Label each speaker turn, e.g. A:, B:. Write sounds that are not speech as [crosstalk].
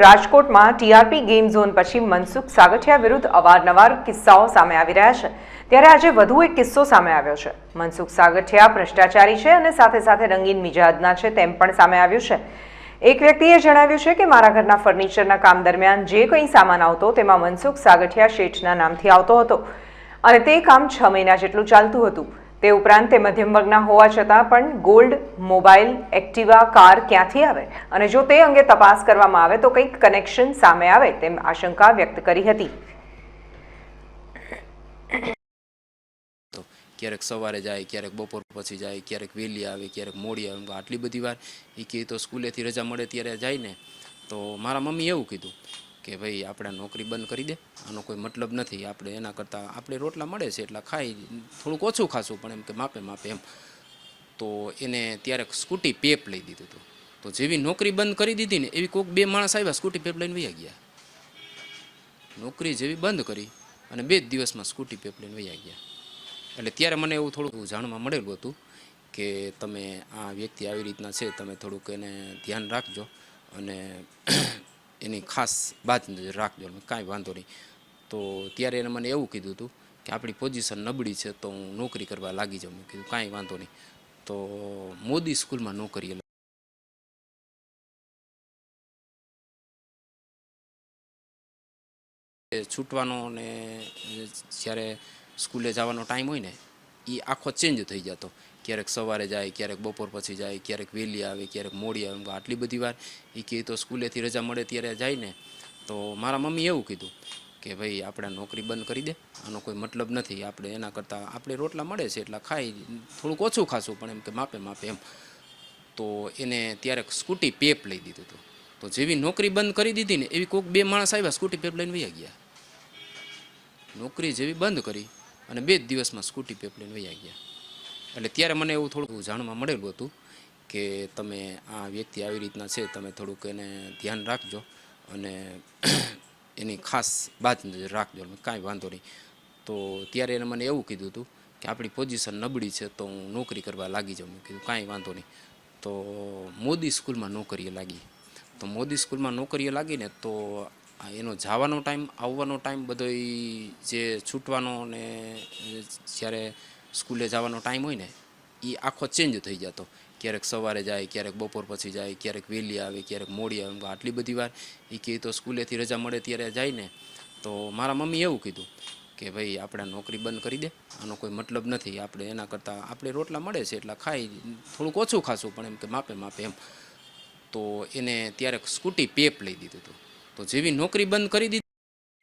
A: રાજકોટમાં TRP game zone પછી મનસુખ સાગઠિયા વિરુદ્ધ અવારનવાર કિસ્સાઓ સામે આવી રહ્યા છે. ત્યારે આજે વધુ એક કિસ્સો સામે આવ્યો છે. મનસુખ સાગઠિયા ભ્રષ્ટાચારી છે અને સાથે સાથે રંગીન મિજાજના છે તેમ પણ સામે આવ્યું છે. એક વ્યક્તિએ જણાવ્યું છે કે મારા ઘરના ફર્નિચરના કામ દરમિયાન જે કંઈ સામાન આવતો તેમાં મનસુખ સાગઠિયા શેઠના નામથી આવતો હતો. અને તે કામ છ મહિના જેટલું ચાલતું હતું. તે ઉપરાંત તે મધ્યમ વર્ગના હોવા છતાં પણ ગોલ્ડ, મોબાઈલ, એક્ટિવા, કાર ક્યાંથી આવે? અને જો તે અંગે તપાસ કરવામાં આવે તો કંઈક કનેક્શન સામે આવે તેમ આશંકા વ્યક્ત કરી હતી.
B: ક્યારેક સવારે જાય, ક્યારેક બપોર પછી જાય, ક્યારેક વહેલી આવે, ક્યારેક મોડી આવે, આટલી બધી વાર એ કહે તો સ્કૂલેથી રજા મળે ત્યારે જાય ને. તો મારા મમ્મી એવું કીધું કે ભાઈ આપણે નોકરી બંધ કરી દે. આનો કોઈ મતલબ નથી. આપણે એના કરતાં આપણે રોટલા મળે છે એટલા ખાઈ થોડુંક ઓછું ખાશું, પણ એમ કે માપે માપે એમ. તો એને ત્યારે સ્કૂટી પેપ લઈ દીધું હતું. તો જેવી નોકરી બંધ કરી દીધી ને એવી કોઈક બે માણસ આવ્યા, સ્કૂટી પેપ લઈને વૈયા ગયા. નોકરી જેવી બંધ કરી અને બે જ દિવસમાં સ્કૂટી પેપ લઈને વૈયા ગયા. એટલે ત્યારે મને એવું થોડુંક જાણવા મળેલું હતું કે તમે આ વ્યક્તિ આવી રીતના છે, તમે થોડુંક એને ધ્યાન રાખજો અને એની ખાસ બાત રાખજો કાંઈ વાંધો નહીં. તો ત્યારે એને મને એવું કીધું હતું કે આપણી પોઝિશન નબળી છે તો હું નોકરી કરવા લાગી જાઉં. મેં કીધું, કાંઈ વાંધો નહીં. તો મોદી સ્કૂલમાં નોકરી છૂટવાનો ને જ્યારે સ્કૂલે જવાનો ટાઈમ હોય ને એ આખો ચેન્જ થઈ જતો. ક્યારેક સવારે જાય, ક્યારેક બપોર પછી જાય, ક્યારેક વહેલી આવે, ક્યારેક મોડી આવે આટલી બધી વાર એ કહે તો સ્કૂલેથી રજા મળે ત્યારે જાય ને. તો મારા મમ્મીએ એવું કીધું કે ભાઈ, આપણે નોકરી બંધ કરી દે. આનો કોઈ મતલબ નથી. આપણે એના કરતાં, આપણે રોટલા મળે છે એટલા ખાઈ, થોડુંક ઓછું ખાશું, પણ એમ કે માપે માપે એમ. તો એને ત્યારે સ્કૂટી પેપ લઈ દીધું હતું. તો જેવી નોકરી બંધ કરી દીધી ને, એવી કોઈક બે માણસ આવ્યા, સ્કૂટી પેપ લઈને વૈયા ગયા. નોકરી જેવી બંધ કરી અને બે જ દિવસમાં સ્કૂટી પેપ લઈને વયા ગયા. એટલે ત્યારે મને એવું થોડુંક જાણવા મળેલું હતું કે તમે આ વ્યક્તિ આવી રીતના છે, તમે થોડુંક એને ધ્યાન રાખજો અને [clears throat] એની ખાસ બાત રાખજો કાંઈ વાંધો નહીં. તો ત્યારે એને મને એવું કીધું હતું કે આપણી પોઝિશન નબળી છે તો હું નોકરી કરવા લાગી જાઉં. મેં કીધું, કાંઈ વાંધો નહીં. તો મોદી સ્કૂલમાં નોકરીએ લાગી. તો મોદી સ્કૂલમાં નોકરીએ લાગીને તો એનો જવાનો ટાઈમ, આવવાનો ટાઈમ બધો જે છૂટવાનો ને જ્યારે સ્કૂલે જવાનો ટાઈમ હોય ને એ આખો ચેન્જ થઈ જતો. ક્યારેક સવારે જાય, ક્યારેક બપોર પછી જાય, ક્યારેક વહેલી આવે, ક્યારેક મોડી આવે આટલી બધી વાર. એ કહે તો સ્કૂલેથી રજા મળે ત્યારે જાય ને. તો મારા મમ્મી એવું કીધું કે ભાઈ, આપણે નોકરી બંધ કરી દે. આનો કોઈ મતલબ નથી. આપણે એના કરતાં, આપણે રોટલા મળે છે એટલા ખાઈ, થોડુંક ઓછું ખાશું, પણ એમ કે માપે માપે એમ. તો એને ત્યારે સ્કૂટી પેપ લઈ દીધું હતું. તો જેવી નોકરી બંધ કરી દીધી